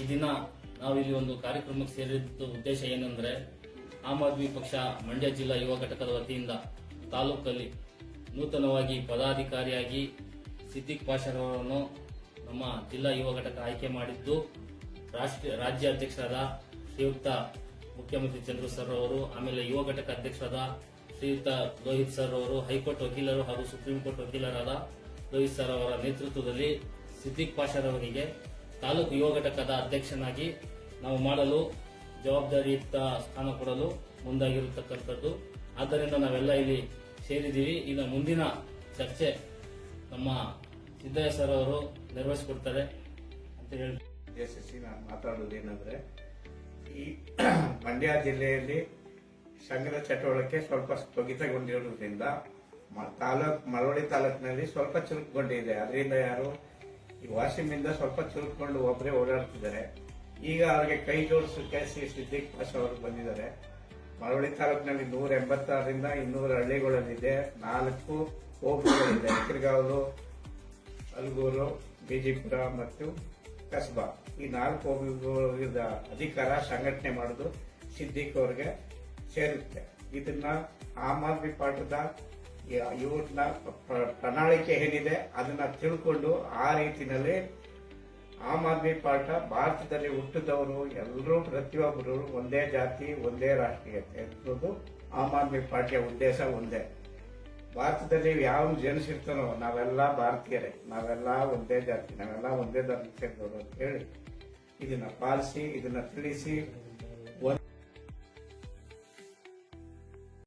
ಈ ದಿನ ನಾವಿಲ್ಲಿ ಒಂದು ಕಾರ್ಯಕ್ರಮಕ್ಕೆ ಸೇರಿದ ಉದ್ದೇಶ ಏನಂದ್ರೆ ಆಮ್ ಆದ್ಮಿ ಪಕ್ಷ ಮಂಡ್ಯ ಜಿಲ್ಲಾ ಯುವ ಘಟಕದ ವತಿಯಿಂದ ತಾಲೂಕಲ್ಲಿ ನೂತನವಾಗಿ ಪದಾಧಿಕಾರಿಯಾಗಿ ಸಿದ್ದಿಕ್ ಪಾಷರವರನ್ನು ನಮ್ಮ ಜಿಲ್ಲಾ ಯುವ ಘಟಕ ಆಯ್ಕೆ ಮಾಡಿದ್ದು, ರಾಷ್ಟ್ರೀಯ ರಾಜ್ಯ ಅಧ್ಯಕ್ಷರಾದ ಶ್ರೀಯುಕ್ತ ಮುಖ್ಯಮಂತ್ರಿ ಚಂದ್ರು ಸರ್ ಅವರು, ಆಮೇಲೆ ಯುವ ಘಟಕ ಅಧ್ಯಕ್ಷರಾದ ಶ್ರೀಯುಕ್ತ ಲೋಹಿತ್ ಸರ್ ಅವರು, ಹೈಕೋರ್ಟ್ ವಕೀಲರು ಹಾಗೂ ಸುಪ್ರೀಂ ಕೋರ್ಟ್ ವಕೀಲರಾದ ಲೋಹಿತ್ ಸರ್ ಅವರ ನೇತೃತ್ವದಲ್ಲಿ ಸಿದ್ದಿಕ್ ಪಾಷರ್ ಅವರಿಗೆ ತಾಲೂಕು ಯುವ ಘಟಕದ ಅಧ್ಯಕ್ಷನಾಗಿ ನಾವು ಮಾಡಲು ಜವಾಬ್ದಾರಿಯುಕ್ತ ಸ್ಥಾನ ಕೊಡಲು ಮುಂದಾಗಿರತಕ್ಕಂಥದ್ದು. ಆದ್ದರಿಂದ ನಾವೆಲ್ಲ ಇಲ್ಲಿ ಸೇರಿದ್ದೀವಿ. ಈಗ ಮುಂದಿನ ಚರ್ಚೆ ನಮ್ಮ ಸಿದ್ದಯ್ಯ ಸರ್ ಅವರು ನಿರ್ವಹಿಸಿಕೊಡ್ತಾರೆ ಅಂತ ಹೇಳಿ ಯಶಸ್ವಿ ನಾನು ಮಾತಾಡೋದೇನೆಂದ್ರೆ, ಈ ಮಂಡ್ಯ ಜಿಲ್ಲೆಯಲ್ಲಿ ಸಂಘದ ಚಟುವಟಿಕೆ ಸ್ವಲ್ಪ ಸ್ಥಗಿತಗೊಂಡಿರೋದ್ರಿಂದ ಮ- ತಾಲೂಕ್ ಮಳವಳ್ಳಿ ತಾಲೂಕಿನಲ್ಲಿ ಸ್ವಲ್ಪ ಚುರುಕುಗೊಂಡಿದೆ. ಅದರಿಂದ ಯಾರು ಈ ವಾಸಿಮಿಂದ ಸ್ವಲ್ಪ ಚುರುಕೊಂಡು ಒಬ್ಬರೇ ಓಡಾಡ್ತಿದ್ದಾರೆ. ಈಗ ಅವ್ರಿಗೆ ಕೈ ಜೋಡಿಸೋಕೆ ಸಿ ಸಿದ್ದಿಕ್ ಪಾಷ ಅವರು ಬಂದಿದ್ದಾರೆ. ಮರವಳ್ಳಿ ತಾಲೂಕಿನಲ್ಲಿ ನೂರ ಎಂಬತ್ತಾರರಿಂದ ಇನ್ನೂರ ಹಳ್ಳಿಗಳಲ್ಲಿದೆ. ನಾಲ್ಕು ಹೋಬಳಿಗಳಿದೆ. ಎಕರಿಗಾವಲು ಅಲ್ಗೂರು, ಬಿಜಿಪುರ ಮತ್ತು ಕಸ್ಬಾ. ಈ ನಾಲ್ಕು ಹೋಬಳಿಗಳ ಅಧಿಕಾರ ಸಂಘಟನೆ ಮಾಡೋದು ಸಿದ್ದಿಕ್ ಅವ್ರಿಗೆ ಸೇರುತ್ತೆ. ಇದನ್ನ ಆಮ್ ಆದ್ಮಿ ಪಾರ್ಟಿದ ಇವ್ರನ್ನ ಪ್ರ- ಪ್ರಣಾಳಿಕೆ ಏನಿದೆ ಅದನ್ನ ತಿಳ್ಕೊಂಡು ಆ ರೀತಿನಲ್ಲಿ ಆಮ್ ಆದ್ಮಿ ಪಾರ್ಟ ಭಾರತದಲ್ಲಿ ಹುಟ್ಟಿದವರು ಎಲ್ಲರೂ ಪ್ರತಿಯೊಬ್ಬರು ಒಂದೇ ಜಾತಿ, ಒಂದೇ ರಾಷ್ಟ್ರೀಯತೆ ಅನ್ನೋದು ಆಮ್ ಆದ್ಮಿ ಪಾರ್ಟಿಯ ಉದ್ದೇಶ ಒಂದೇ. ಭಾರತದಲ್ಲಿ ಯಾವ ಜನಿಸಿರ್ತಾನೋ ನಾವೆಲ್ಲ ಭಾರತೀಯರೇ, ನಾವೆಲ್ಲ ಒಂದೇ ಜಾತಿ, ನಾವೆಲ್ಲ ಒಂದೇ ಧರ್ಮಕ್ಕೆ ಸೇರಿದವರು ಅಂತ ಹೇಳಿ ಇದನ್ನ ಪಾಲಿಸಿ, ಇದನ್ನ ತಿಳಿಸಿ